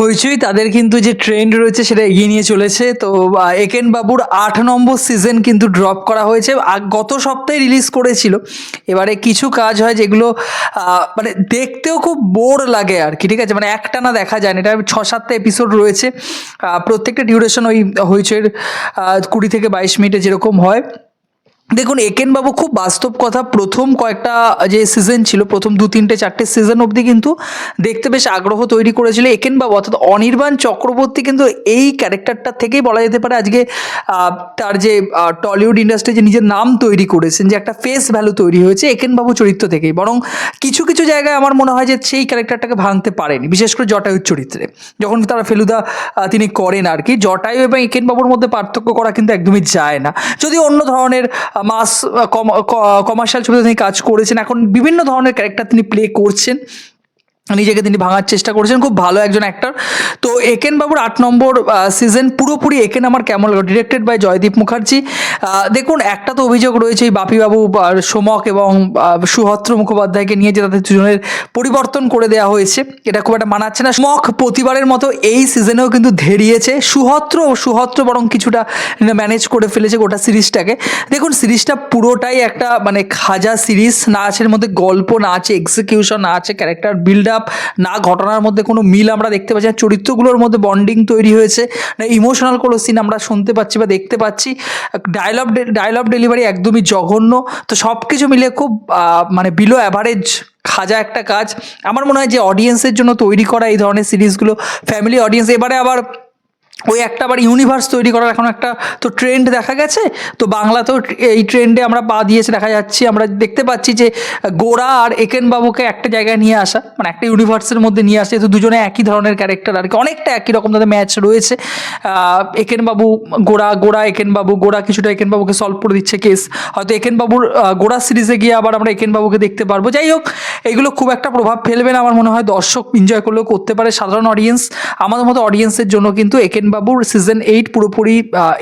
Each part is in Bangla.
হইচই, তাদের কিন্তু যে ট্রেন্ড রয়েছে সেটা এগিয়ে নিয়ে চলেছে। তো একেন বাবুর আট নম্বর সিজন কিন্তু ড্রপ করা হয়েছে। গত সপ্তাহে রিলিজ করেছিল। এবারে কিছু কাজ হয় যেগুলো মানে দেখতেও খুব বোর লাগে আর কি, ঠিক আছে? মানে একটা না দেখা যায় না। এটা ছ, সাতটা এপিসোড রয়েছে। প্রত্যেকটা ডিউরেশন ওই হইচইয়ের কুড়ি থেকে বাইশ মিনিটে যেরকম হয়। দেখুন একেন বাবু খুব বাস্তব কথা। প্রথম কয়েকটা যে সিজন ছিল, প্রথম দু, তিনটে, চারটে সিজন অবধি কিন্তু দেখতে বেশ আগ্রহ তৈরি করেছিল একেন বাবু অর্থাৎ অনির্বাণ চক্রবর্তী কিন্তু এই ক্যারেক্টারটা থেকেই বলা যেতে পারে আজকে তার যে টলিউড ইন্ডাস্ট্রি যে নিজের নাম তৈরি করেছেন, যে একটা ফেস ভ্যালু তৈরি হয়েছে একেন বাবু চরিত্র থেকেই। বরং কিছু কিছু জায়গায় আমার মনে হয় যে সেই ক্যারেক্টারটাকে ভাঙতে পারেনি, বিশেষ করে জটায়ুর চরিত্রে। যখন তারা ফেলুদা তিনি করেন আর কি, জটায়ু এবং একেন বাবুর মধ্যে পার্থক্য করা কিন্তু একদমই যায় না। যদি অন্য ধরনের মাস কমার্শিয়াল ছবিতে তিনি কাজ করেছেন। এখন বিভিন্ন ধরনের ক্যারেক্টার তিনি প্লে করছেন। নিজেকে তিনি ভাঙার চেষ্টা করেছেন, খুব ভালো একজন অ্যাক্টর তো একেন বাবুর আট নম্বর সিজন পুরোপুরি একেন আমার কেমন লাগল? Directed by Joydeep Mukherjee. দেখুন, একটা তো অভিযোগ রয়েছে এই বাপিবাবু সোমক এবং সুহত্র মুখোপাধ্যায়কে নিয়ে যে তাদের দুজনের পরিবর্তন করে দেওয়া হয়েছে, এটা খুব একটা মানাচ্ছে না। সোমক প্রতিবারের মতো এই সিজনেও কিন্তু ধেরিয়েছে সুহত্র সুহত্র বরং কিছুটা ম্যানেজ করে ফেলেছে গোটা সিরিজটাকে। দেখুন, সিরিজটা পুরোটাই একটা মানে খাজা সিরিজ, না আছে মধ্যে গল্প, না আছে এক্সিকিউশন না আছে ক্যারেক্টার বিল্ড আপ না ঘটনার মধ্যে কোনো মিল আমরা দেখতে পাচ্ছি না, চরিত্রগুলোর মধ্যে বন্ডিং তৈরি হয়েছে, না ইমোশনাল কোনো সিন আমরা শুনতে পাচ্ছি বা দেখতে পাচ্ছি ডায়লগ ডায়লগ ডেলিভারি একদমই জঘন্য, তো সব কিছু মিলে খুব মানে বিলো অ্যাভারেজ খাজা একটা কাজ। আমার মনে হয় যে অডিয়েন্সের জন্য তৈরি করা এই ধরনের সিরিজগুলো ফ্যামিলি অডিয়েন্স এবারে আবার ওই একটা আবার ইউনিভার্স তৈরি করার এখন একটা তো ট্রেন্ড দেখা গেছে। তো বাংলাতেও এই ট্রেন্ডে আমরা পা দিয়েছে, দেখা যাচ্ছি, আমরা দেখতে পাচ্ছি যে গোড়া আর একেন বাবুকে একটা জায়গায় নিয়ে আসা মানে একটা ইউনিভার্সের মধ্যে নিয়ে আসে তো দুজনে একই ধরনের ক্যারেক্টার আর কি, অনেকটা একই রকম তাদের ম্যাচ রয়েছে। একেন বাবু গোড়া গোড়া একেন বাবু গোড়া কিছুটা একেন বাবুকে সলভ করে দিচ্ছে কেস হয়তো একেন বাবুর গোড়া সিরিজে গিয়ে আবার আমরা একেন বাবুকে দেখতে পারব। যাই হোক, এগুলো খুব একটা প্রভাব ফেলবে না, আমার মনে হয়। দর্শক এনজয় করলেও করতে পারে সাধারণ অডিয়েন্স আমাদের মতো অডিয়েন্সের জন্য কিন্তু একেন বাবুর সিজন এইট পুরোপুরি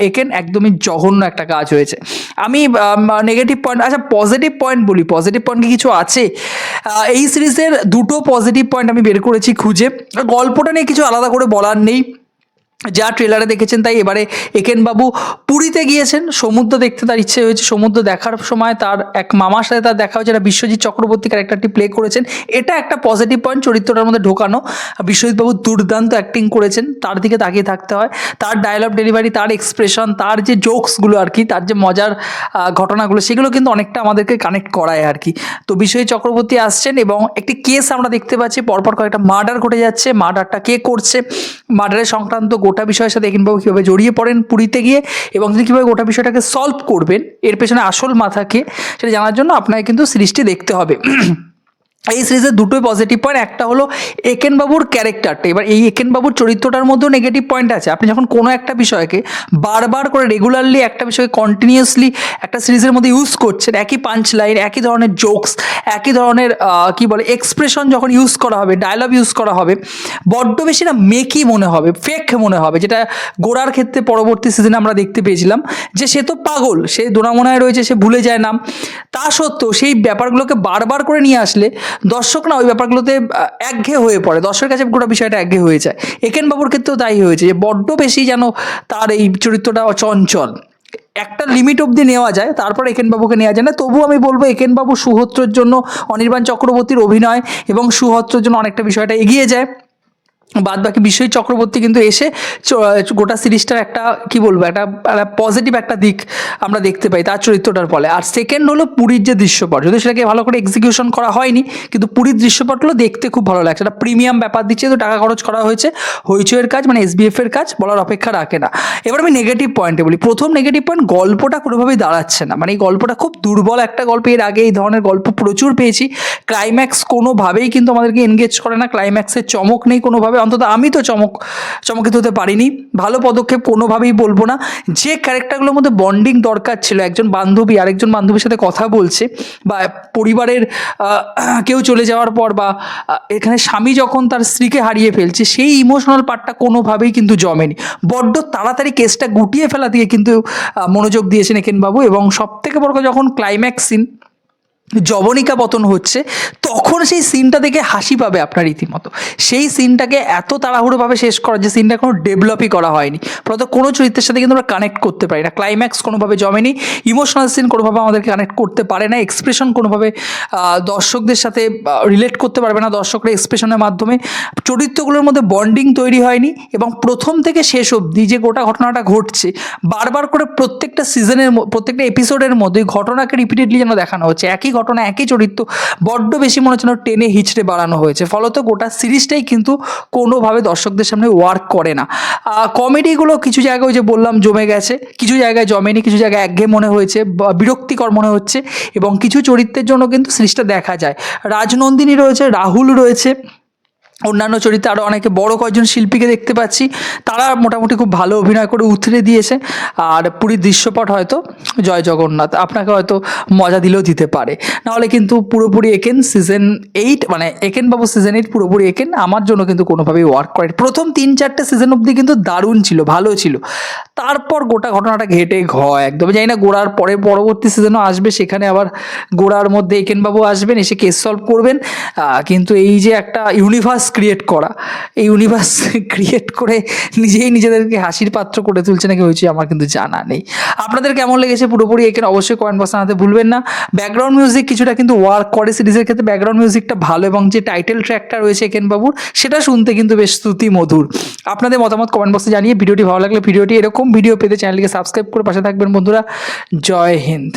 একেন, একদমই জঘন্য একটা কাজ হয়েছে। আমি নেগেটিভ পয়েন্ট আচ্ছা পজিটিভ পয়েন্ট বলি। পজিটিভ পয়েন্ট কি কিছু আছে? এই সিরিজের দুটো পজিটিভ পয়েন্ট আমি বের করেছি খুঁজে। গল্পটা নিয়ে কিছু আলাদা করে বলার নেই। যা ট্রেলারে দেখেছেন তাই এবারে একেন বাবু পুরীতে গিয়েছেন। সমুদ্র দেখতে তার ইচ্ছে হয়েছে সমুদ্র দেখার সময় তার এক মামার সাথে তার দেখা হয়েছে। বিশ্বজিৎ চক্রবর্তী ক্যারেক্টারটি প্লে করেছেন। এটা একটা পজিটিভ পয়েন্ট চরিত্রটার মধ্যে ঢোকানো। বিশ্বজিৎ বাবু দুর্দান্ত অ্যাক্টিং করেছেন। তার দিকে তাকিয়ে থাকতে হয়। তার ডায়লগ ডেলিভারি তার এক্সপ্রেশন তার যে জোকসগুলো আর কি, তার যে মজার ঘটনাগুলো, সেগুলো কিন্তু অনেকটা আমাদেরকে কানেক্ট করায় আর কি। তো বিশ্বজিৎ চক্রবর্তী আসছেন এবং একটি কেস আমরা দেখতে পাচ্ছি। পরপর কয়েকটা মার্ডার ঘটে যাচ্ছে। মার্ডারটা কে করছে? মার্ডারের সংক্রান্ত গোটা বিষয়ের সাথে একিনবাবু কীভাবে জড়িয়ে পড়েন পুরীতে গিয়ে এবং তিনি কীভাবে গোটা বিষয়টাকে সলভ করবেন, এর পেছনে আসল মাথাকে সেটা জানার জন্য আপনাকে কিন্তু সিরিজটি দেখতে হবে। এই সিরিজের দুটোই পজিটিভ পয়েন্ট একটা হলো একেন বাবুর ক্যারেক্টারটা এবার এই একেন বাবুর চরিত্রটার মধ্যেও নেগেটিভ পয়েন্ট আছে। আপনি যখন কোনো একটা বিষয়কে বারবার করে রেগুলারলি একটা বিষয়কে কন্টিনিউয়াসলি একটা সিরিজের মধ্যে ইউজ করছেন, একই পাঞ্চ লাইন একই ধরনের জোকস একই ধরনের কি বলে এক্সপ্রেশন যখন ইউজ করা হবে ডায়লগ ইউজ করা হবে, বড্ড বেশি না মেকি মনে হবে ফেক মনে হবে, যেটা গোড়ার ক্ষেত্রে পরবর্তী সিজনে আমরা দেখতে পেয়েছিলাম, যে সে তো পাগল, সে দোনামোনায় রয়েছে, সে ভুলে যায় নাম। তা সত্ত্বেও সেই ব্যাপারগুলোকে বারবার করে নিয়ে আসলে দর্শক না ওই ব্যাপারগুলোতে একঘে একঘেয়ে হয়ে পড়ে। দর্শকের কাছে গোটা বিষয়টা একঘেয়ে হয়ে যায়। একেন বাবুর ক্ষেত্রেও তাই হয়েছে যে, বড্ড বেশি যেন তার এই চরিত্রটা চঞ্চল একটা লিমিট অবধি নেওয়া যায়, তারপর একেনবাবুকে নেওয়া যায় না। তবু আমি বলব, একেনবাবু সুহত্রর জন্য অনির্বাণ চক্রবর্তীর অভিনয় এবং সুহত্রর জন্য অনেকটা বিষয়টা এগিয়ে যায়। বাদ বাকি বিশ্বজিৎ চক্রবর্তী কিন্তু এসে গোটা সিরিজটার একটা, কি বলব, একটা পজিটিভ একটা দিক আমরা দেখতে পাই তার চরিত্রটার ফলে। আর সেকেন্ড হলো পুরীর যে দৃশ্যপট যদি সেটাকে ভালো করে এক্সিকিউশন করা হয়নি, কিন্তু পুরীর দৃশ্যপটগুলো দেখতে খুব ভালো লাগছে। একটা প্রিমিয়াম ব্যাপার দিচ্ছে, তো টাকা খরচ করা হয়েছে। হইচইয়ের কাজ মানে এসবিএফ এর কাজ বলার অপেক্ষা রাখে না। এবার আমি নেগেটিভ পয়েন্টে বলি। প্রথম নেগেটিভ পয়েন্ট গল্পটা কোনোভাবেই দাঁড়াচ্ছে না। মানে এই গল্পটা খুব দুর্বল একটা গল্প। এর আগে এই ধরনের গল্প প্রচুর পেয়েছি। ক্লাইম্যাক্স কোনোভাবেই কিন্তু আমাদেরকে এনগেজ করে না। ক্লাইম্যাক্সের চমক নেই কোনোভাবে। অন্তত আমি তো চমক, চমকিত হতে পারিনি। ভালো পদক্ষেপ কোনোভাবেই বলব না। যে ক্যারেক্টারগুলোর মধ্যে বন্ডিং দরকার ছিল, একজন বান্ধবী আরেকজন বান্ধবীর সাথে কথা বলছে, বা পরিবারের কেউ চলে যাওয়ার পর বা এখানে স্বামী যখন তার স্ত্রীকে হারিয়ে ফেলছে, সেই ইমোশনাল পার্টটা কোনোভাবেই কিন্তু জমেনি। বড্ড তাড়াতাড়ি কেসটা গুটিয়ে ফেলা দিয়ে কিন্তু মনোযোগ দিয়েছেন একেনবাবু এবং সব থেকে বড় যখন ক্লাইম্যাক্স সিন জবনিকা পতন হচ্ছে, তখন সেই সিনটা দেখে হাসি পাবে আপনার রীতিমতো। সেই সিনটাকে এত তাড়াহুড়োভাবে শেষ করা যে সিনটা কোনো ডেভেলপই করা হয়নি। প্রথম কোনো চরিত্রের সাথে কিন্তু আমরা কানেক্ট করতে পারি না। ক্লাইম্যাক্স কোনোভাবে জমেনি ইমোশনাল সিন কোনোভাবে আমাদেরকে কানেক্ট করতে পারে না এক্সপ্রেশন কোনোভাবে দর্শকদের সাথে রিলেট করতে পারবে না দর্শকরা এক্সপ্রেশনের মাধ্যমে। চরিত্রগুলোর মধ্যে বন্ডিং তৈরি হয়নি এবং প্রথম থেকে শেষ অবধি যে গোটা ঘটনাটা ঘটছে, বারবার করে প্রত্যেকটা সিজনের প্রত্যেকটা এপিসোডের মধ্যে ঘটনাকে রিপিটেডলি যেন দেখানো হচ্ছে। একই ঘটনা একই চরিত্র, বড্ড বেশি মনে হচ্ছে টেনে হিচড়ে বাড়ানো হয়েছে। ফলত গোটা সিরিজটাই কিন্তু কোনোভাবে দর্শকদের সামনে ওয়ার্ক করে না। কমেডিগুলো কিছু জায়গায় ওই যে বললাম জমে গেছে, কিছু জায়গায় জমেনি, কিছু জায়গায় একঘেয়ে মনে হয়েছে বিরক্তিকর মনে হচ্ছে এবং কিছু চরিত্রের জন্য কিন্তু সিরিজটা দেখা যায়। রাজনন্দিনী রয়েছে, রাহুল রয়েছে অন্যান্য চরিত্রে আরও অনেকে বড় কয়েকজন শিল্পীকে দেখতে পাচ্ছি। তারা মোটামুটি খুব ভালো অভিনয় করে উথরে দিয়েছে। আর পুরীর দৃশ্যপট হয়তো জয় জগন্নাথ, আপনাকে হয়তো মজা দিলেও দিতে পারে। নাহলে কিন্তু পুরোপুরি একেন সিজন এইট মানে একেন বাবু সিজন এইট পুরোপুরি একেন। আমার জন্য কিন্তু কোনোভাবেই ওয়ার্ক করে প্রথম তিন চারটে সিজন অবধি কিন্তু দারুণ ছিল, ভালো ছিল। তারপর গোটা ঘটনাটা ঘেটে ঘ একদমই জানি না গোড়ার পরে পরবর্তী সিজনও আসবে, সেখানে আবার গোড়ার মধ্যে একেনবাবু আসবেন, এসে কেস সলভ করবেন। কিন্তু এই যে একটা ইউনিভার্স ক্রিয়েট করা, এই ইউনিভার্স ক্রিয়েট করে নিজেই নিজেদেরকে হাসির পাত্র করে তুলছে নাকি হয়েছে আমার কিন্তু জানা নেই। আপনাদের কেমন লেগেছে পুরোপুরি এখানে অবশ্যই কমেন্ট বক্স জানাতে ভুলবেন না। ব্যাকগ্রাউন্ড মিউজিক কিছুটা কিন্তু ওয়ার্ক করে সিরিজের ক্ষেত্রে ব্যাকগ্রাউন্ড মিউজিকটা ভালো এবং যে টাইটেল ট্র্যাকটা রয়েছে একেন বাবুর সেটা শুনতে কিন্তু বেশ স্তুতি মধুর। আপনাদের মতামত কমেন্ট বক্সে জানিয়ে ভিডিওটি ভালো লাগলে ভিডিওটি এরকম ভিডিও পেতে চ্যানেলটিকে সাবস্ক্রাইব করে পাশে থাকবেন বন্ধুরা। জয় হিন্দ।